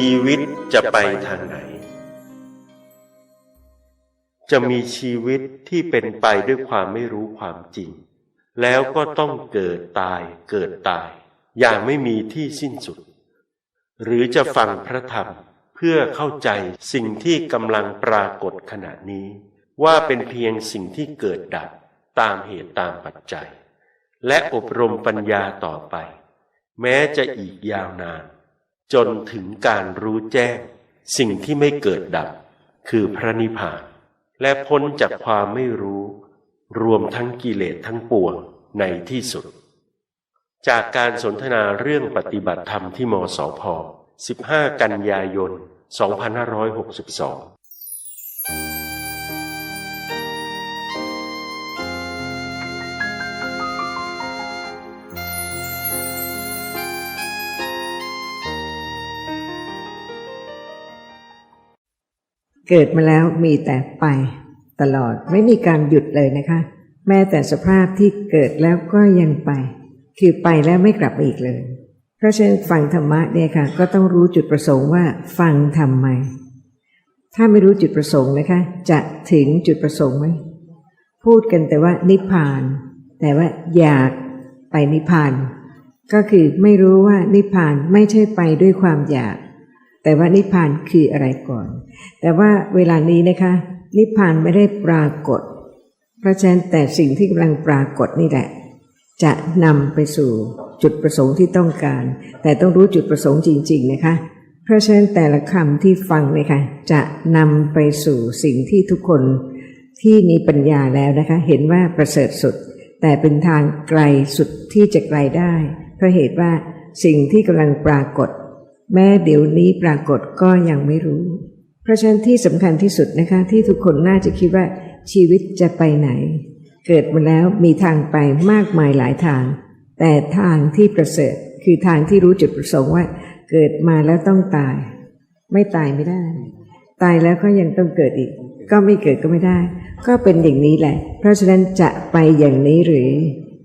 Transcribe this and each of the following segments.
ีวิตจะไปทางไหน จะมีชีวิตที่เป็นไปด้วยความไม่รู้ความจริง แล้วก็ต้องเกิดตายเกิดตาย อย่างไม่มีที่สิ้นสุด หรือจะฟังพระธรรมเพื่อเข้าใจสิ่งที่กำลังปรากฏขณะนี้ ว่าเป็นเพียงสิ่งที่เกิดดับตามเหตุตามปัจจัย และอบรมปัญญาต่อไป แม้จะอีกยาวนาน จนถึงการรู้แจ้ง สิ่งที่ไม่เกิดดับ คือพระนิพพาน และพ้นจากความไม่รู้ รวมทั้งกิเลสทั้งปวงในที่สุด จากการสนทนาเรื่องปฏิบัติธรรมที่มสพ 15 กันยายน 2562 เกิดมาแล้วมีแต่ไปตลอดไม่มีการหยุดเลยนะคะ แม้แต่สภาพที่เกิดแล้วก็ยังไป คือไปแล้วไม่กลับอีกเลย เพราะฉะนั้นฟังธรรมะเนี่ยค่ะ ก็ต้องรู้จุดประสงค์ว่าฟังทำไม ถ้าไม่รู้จุดประสงค์นะคะ จะถึงจุดประสงค์ไหมพูดกันแต่ว่านิพพาน แต่ว่าอยากไปนิพพาน ก็คือไม่รู้ว่านิพพานไม่ใช่ไปด้วยความอยาก แต่ว่านิพพานคืออะไรก่อน แต่ว่าเวลานี้นะคะ นิพพานไม่ได้ปรากฏ เพราะฉะนั้นแต่สิ่งที่กำลังปรากฏนี่แหละ จะนำไปสู่จุดประสงค์ที่ต้องการ แต่ต้องรู้จุดประสงค์จริง ๆ นะคะ เพราะฉะนั้นแต่ละคำที่ฟังเลยค่ะจะนำไปสู่สิ่งที่ทุกคนที่มีปัญญาแล้วนะคะ เห็นว่าประเสริฐสุด แต่เป็นทางไกลสุดที่จะไกลได้เพราะเหตุว่าสิ่งที่กำลังปรากฏ แม้เดี๋ยวนี้ปรากฏก็ยังไม่รู้ เพราะฉะนั้นที่สำคัญที่สุดนะคะที่ทุกคนน่าจะคิดว่าชีวิตจะไปไหน เกิดมาแล้วมีทางไปมากมายหลายทาง แต่ทางที่ประเสริฐคือทางที่รู้จุดประสงค์ว่า เกิดมาแล้วต้องตาย ไม่ตายไม่ได้ ตายแล้วก็ยังต้องเกิดอีก ก็ไม่เกิดก็ไม่ได้ ก็เป็นอย่างนี้แหละ เพราะฉะนั้นจะไปอย่างนี้หรือ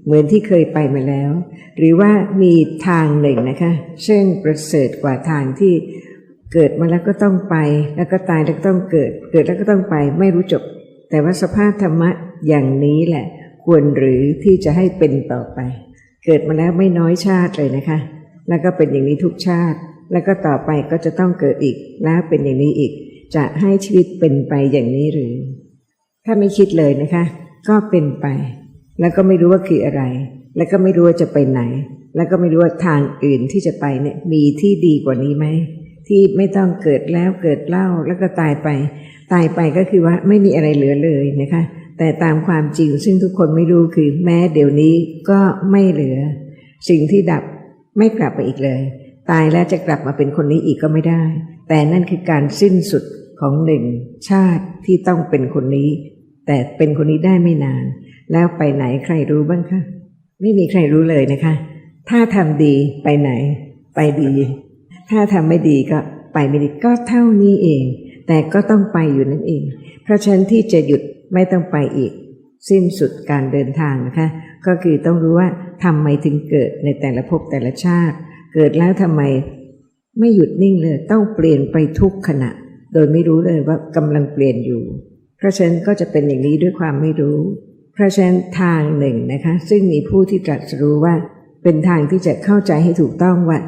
เหมือนที่เคยไปมาแล้ว หรือว่ามีทางหนึ่งนะคะ เช่นประเสริฐกว่าทางที่เกิดมาแล้วก็ต้องไป แล้วก็ตายแล้วก็ต้องเกิด เกิดแล้วก็ต้องไปไม่รู้จบ แต่ว่าสภาพธรรมะอย่างนี้แหละ ควรหรือที่จะให้เป็นต่อไป เกิดมาแล้วไม่น้อยชาติเลยนะคะ แล้วก็เป็นอย่างนี้ทุกชาติ แล้วก็ต่อไปก็จะต้องเกิดอีก แล้วเป็นอย่างนี้อีก จะให้ชีวิตเป็นไปอย่างนี้หรือ ถ้าไม่คิดเลยนะคะ ก็เป็นไป แล้วก็ไม่รู้ว่าคืออะไร แล้วก็ไม่รู้ว่าจะไปไหน แล้วก็ไม่รู้ว่าทางอื่นที่จะไปเนี่ยมีที่ดีกว่านี้ไหมที่ไม่ต้องเกิดแล้วเกิดเล่าแล้วก็ตายไป ตายไปก็คือว่าไม่มีอะไรเหลือเลยนะคะ แต่ตามความจริงซึ่งทุกคนไม่รู้คือแม้เดี๋ยวนี้ก็ไม่เหลือ สิ่งที่ดับไม่กลับมาอีกเลย ตายแล้วจะกลับมาเป็นคนนี้อีกก็ไม่ได้ แต่นั่นคือการสิ้นสุดของหนึ่งชาติที่ต้องเป็นคนนี้ แต่เป็นคนนี้ได้ไม่นาน แล้วไปไหนใครรู้บ้างคะไม่มีใครรู้เลยนะคะ ถ้าทำดีไปไหน ไปดี ถ้าทำไม่ดีก็ไปไม่ดีก็เท่านี้เอง แต่ก็ต้องไปอยู่นั่นเอง เพราะฉะนั้นที่จะหยุดไม่ต้องไปอีก สิ้นสุดการเดินทางนะคะ ก็คือต้องรู้ว่าทำไมถึงเกิดในแต่ละภพแต่ละชาติ เกิดแล้วทำไมไม่หยุดนิ่งเลย ต้องเปลี่ยนไปทุกขณะ โดยไม่รู้เลยว่ากำลังเปลี่ยนอยู่ เพราะฉะนั้นก็จะเป็นอย่างนี้ด้วยความไม่รู้ ราะฉะนั้นทางหนึ่งนะคะซึ่งมีผู้ที่ตรัสรู้ว่า เป็นทางที่จะเข้าใจให้ถูกต้องว่า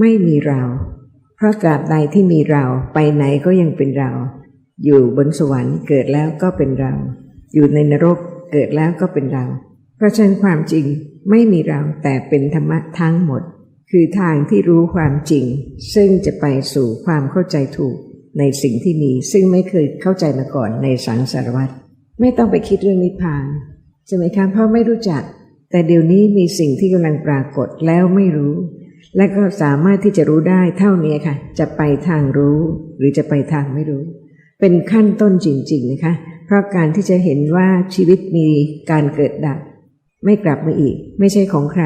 ไม่มีเรา เพราะตราบใดที่มีเราไปไหนก็ยังเป็นเรา อยู่บนสวรรค์เกิดแล้วก็เป็นเรา อยู่ในนรกเกิดแล้วก็เป็นเรา เพราะฉะนั้นความจริงไม่มีเราแต่เป็นธรรมะทั้งหมด คือทางที่รู้ความจริง ซึ่งจะไปสู่ความเข้าใจถูกในสิ่งที่มีซึ่งไม่เคยเข้าใจมาก่อนในสังสารวัฏไม่ต้องไปคิดเรื่องนิพพาน ใช่ไหมคะเพราะไม่รู้จัก แต่เดี๋ยวนี้มีสิ่งที่กำลังปรากฏแล้วไม่รู้ และก็สามารถที่จะรู้ได้เท่านี้ค่ะ จะไปทางรู้ หรือจะไปทางไม่รู้ เป็นขั้นต้นจริงๆนะคะ เพราะการที่จะเห็นว่าชีวิตมีการเกิดดับ ไม่กลับมาอีก ไม่ใช่ของใคร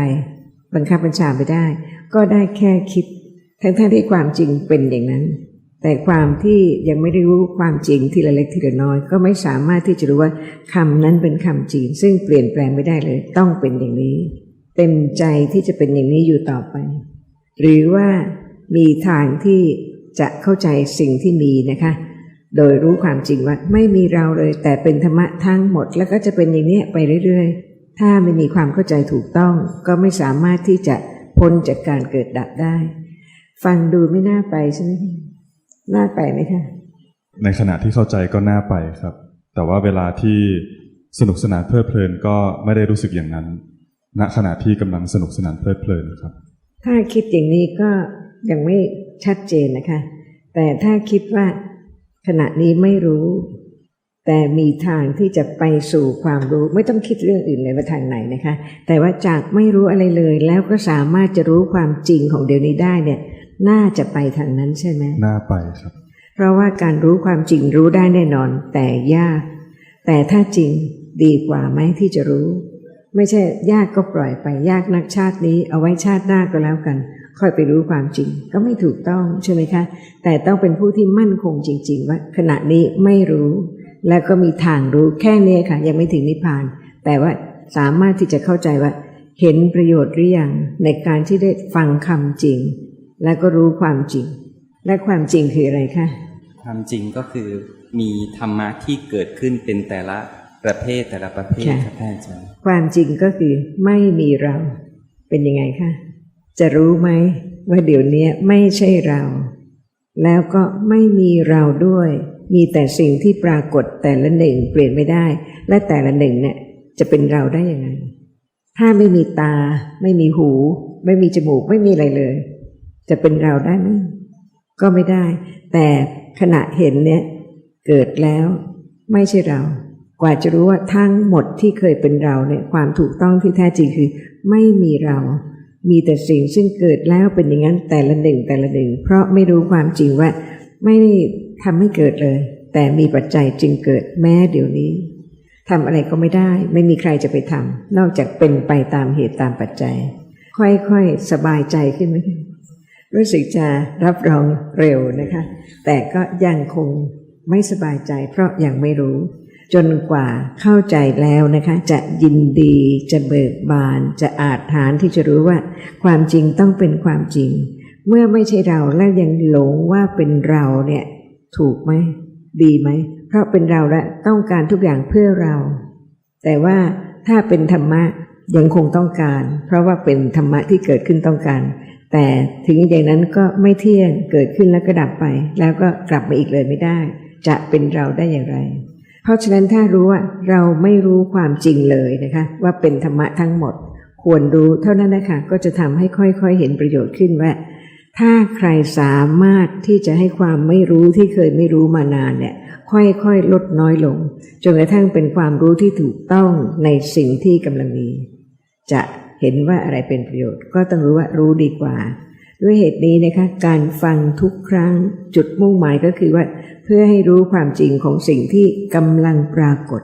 บังคับบัญชาไม่ได้ ก็ได้แค่คิดทั้งๆที่ความจริงเป็นอย่างนั้น แต่ความที่ยังไม่ได้รู้ความจริงทีละเล็กทีละน้อย ก็ไม่สามารถที่จะรู้ว่าคำนั้นเป็นคำจริง ซึ่งเปลี่ยนแปลงไม่ได้เลย ต้องเป็นอย่างนี้ เต็มใจที่จะเป็นอย่างนี้อยู่ต่อไป หรือว่ามีทางที่จะเข้าใจสิ่งที่มีนะคะ โดยรู้ความจริงว่าไม่มีเราเลย แต่เป็นธรรมะทั้งหมด แล้วก็จะเป็นอย่างนี้ไปเรื่อยๆ ถ้าไม่มีความเข้าใจถูกต้อง ก็ไม่สามารถที่จะพ้นจากการเกิดดับได้ ฟังดูไม่น่าไปใช่ไหม น่าไปไหมคะในขณะที่เข้าใจก็น่าไปครับ แต่ว่าเวลาที่สนุกสนานเพลิดเพลินก็ไม่ได้รู้สึกอย่างนั้น ณขณะที่กำลังสนุกสนานเพลิดเพลินครับ ถ้าคิดอย่างนี้ก็ยังไม่ชัดเจนนะคะ แต่ถ้าคิดว่าขณะนี้ไม่รู้ แต่มีทางที่จะไปสู่ความรู้ ไม่ต้องคิดเรื่องอื่นเลยว่าทางไหนนะคะ แต่ว่าจากไม่รู้อะไรเลย แล้วก็สามารถจะรู้ความจริงของเดี๋ยวนี้ได้เนี่ย น่าจะไปทางนั้นใช่ไหมน่าไปครับ เพราะว่าการรู้ความจริงรู้ได้แน่นอน แต่ยาก แต่ถ้าจริงดีกว่าไหมที่จะรู้ ไม่ใช่ยากก็ปล่อยไปยากนักชาตินี้ เอาไว้ชาติหน้าก็แล้วกัน ค่อยไปรู้ความจริง ก็ไม่ถูกต้องใช่ไหมคะ แต่ต้องเป็นผู้ที่มั่นคงจริง ๆ ว่า ขณะนี้ไม่รู้ แล้วก็มีทางรู้แค่นี้ค่ะ ยังไม่ถึงนิพพาน แต่ว่าสามารถที่จะเข้าใจว่า เห็นประโยชน์หรือยังในการที่ได้ฟังคำจริง แล้วก็รู้ความจริง และความจริงคืออะไรคะความจริงก็คือมีธรรมะที่เกิดขึ้นเป็นแต่ละประเภทแต่ละประเภทค่ะครับท่านอาจารย์ความจริงก็คือไม่มีเราเป็นยังไงคะจะรู้ไหมว่าเดี๋ยวนี้ไม่ใช่เรา แล้วก็ไม่มีเราด้วย มีแต่สิ่งที่ปรากฏแต่ละหนึ่งเปลี่ยนไม่ได้ และแต่ละหนึ่งเนี่ยจะเป็นเราได้ยังไง ถ้าไม่มีตา ไม่มีหู ไม่มีจมูกไม่มีอะไรเลย จะเป็นเราได้ไหมก็ไม่ได้ แต่ขณะเห็นเนี่ยเกิดแล้วไม่ใช่เรา กว่าจะรู้ว่าทั้งหมดที่เคยเป็นเราเนี่ยความถูกต้องที่แท้จริงคือ ไม่มีเรา มีแต่สิ่งซึ่งเกิดแล้วเป็นอย่างนั้นแต่ละหนึ่งแต่ละหนึ่ง เพราะไม่รู้ความจริงว่า ไม่ได้ทำให้เกิดเลย แต่มีปัจจัยจึงเกิดแม้เดี๋ยวนี้ทำอะไรก็ไม่ได้ ไม่มีใครจะไปทำนอกจากเป็นไปตามเหตุตามปัจจัย ค่อยๆ สบายใจขึ้นไหม รู้สึกจะรับรองเร็วนะคะ แต่ก็ยังคงไม่สบายใจ เพราะยังไม่รู้ จนกว่าเข้าใจแล้วนะคะ จะยินดีจะเบิกบาน จะอาจฐานที่จะรู้ว่า ความจริงต้องเป็นความจริง เมื่อไม่ใช่เราแล้วยังหลงว่าเป็นเราเนี่ยถูกไหมดีไหม เพราะเป็นเราและต้องการทุกอย่างเพื่อเรา แต่ว่าถ้าเป็นธรรมะยังคงต้องการ เพราะว่าเป็นธรรมะที่เกิดขึ้นต้องการ แต่ถึงอย่างนั้นก็ไม่เที่ยงเกิดขึ้นแล้วก็ดับไป แล้วก็กลับมาอีกเลยไม่ได้ จะเป็นเราได้อย่างไร เพราะฉะนั้นถ้ารู้ว่าเราไม่รู้ความจริงเลยนะคะ ว่าเป็นธรรมะทั้งหมด ควรรู้เท่านั้นนะคะก็จะทำให้ค่อยๆเห็นประโยชน์ขึ้นว่า ถ้าใครสามารถที่จะให้ความไม่รู้ที่เคยไม่รู้มานานเนี่ยค่อยๆลดน้อยลงจนกระทั่งเป็นความรู้ที่ถูกต้องในสิ่งที่กำลังมี จะ เห็นว่าอะไรเป็นประโยชน์ ก็ต้องรู้ว่ารู้ดีกว่า ด้วยเหตุนี้นะคะ การฟังทุกครั้งจุดมุ่งหมายก็คือว่า เพื่อให้รู้ความจริงของสิ่งที่กำลังปรากฏ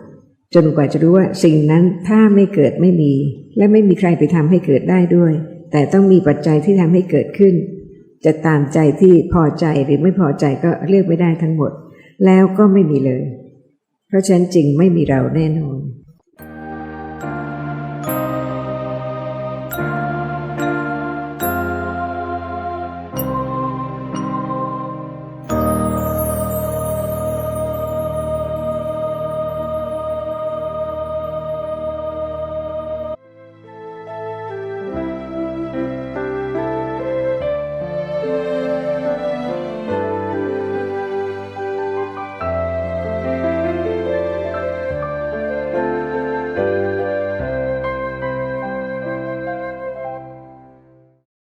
จนกว่าจะรู้ว่าสิ่งนั้นถ้าไม่เกิดไม่มี และไม่มีใครไปทำให้เกิดได้ด้วย แต่ต้องมีปัจจัยที่ทำให้เกิดขึ้น จะตามใจที่พอใจหรือไม่พอใจก็เลือกไม่ได้ทั้งหมด แล้วก็ไม่มีเลย เพราะฉะนั้นจริงไม่มีเราแน่นอน